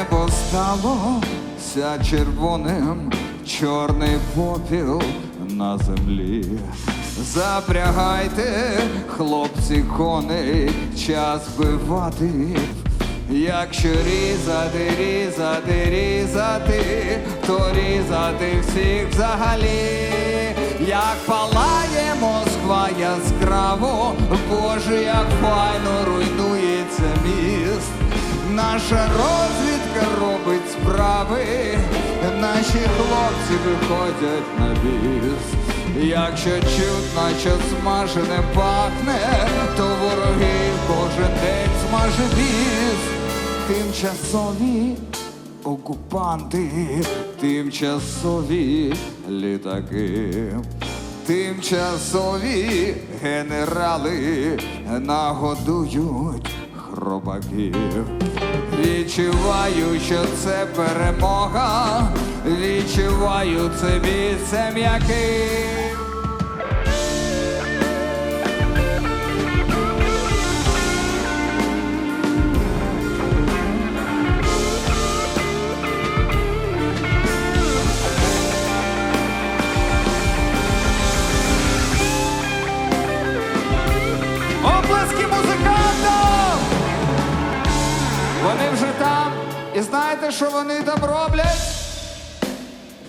Небо сталося червоним, чорний попіл на землі. Запрягайте, хлопці, коней, час бивати. Якщо різати, різати, різати, то різати всіх взагалі, як палає Москва яскраво, Боже, як файно руйнується міст. Наша розвідка робить справи, наші хлопці виходять на біс. Якщо чутно, що смажене пахне, то ворогів кожен день смаже біс. Тимчасові окупанти, тимчасові літаки, тимчасові генерали нагодують хробаків. Відчуваю, що це перемога, відчуваю це м'яким. Оплески Вони вже там. І знаєте, що вони там роблять?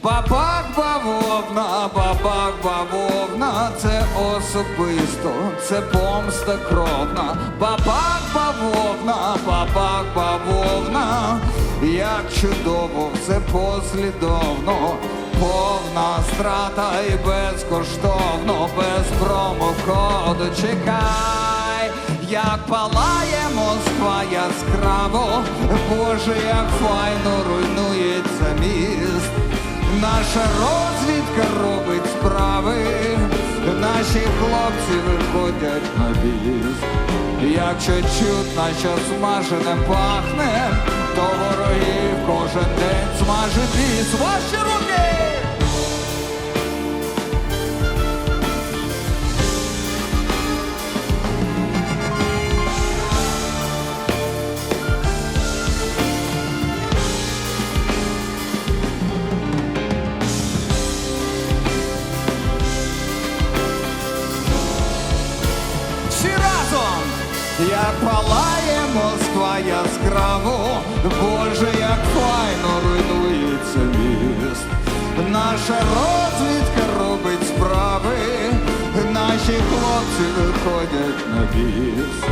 Бабак бавовна, бабак бавовна, це особисто, це помста кровна. Бабак бавовна, бабак бавовна, як чудово, все послідовно, повна страта і безкоштовно, без промокоду чекай, як Москва яскраво, Боже, як файно руйнується міст. Наша розвідка робить справи, наші хлопці виходять на біс. Якщо чутно, що смажене пахне, то ворогів кожен день смажить біс. Ваші руки! Як палає Москва яскраво, Боже, як файно руйнується міст. Наша розвідка робить справи, наші хлопці виходять на біс.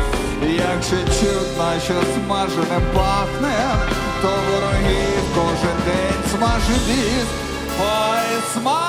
Якщо чутно, що смажене пахне, то ворогів кожен день смаже біс. Ой, смаж!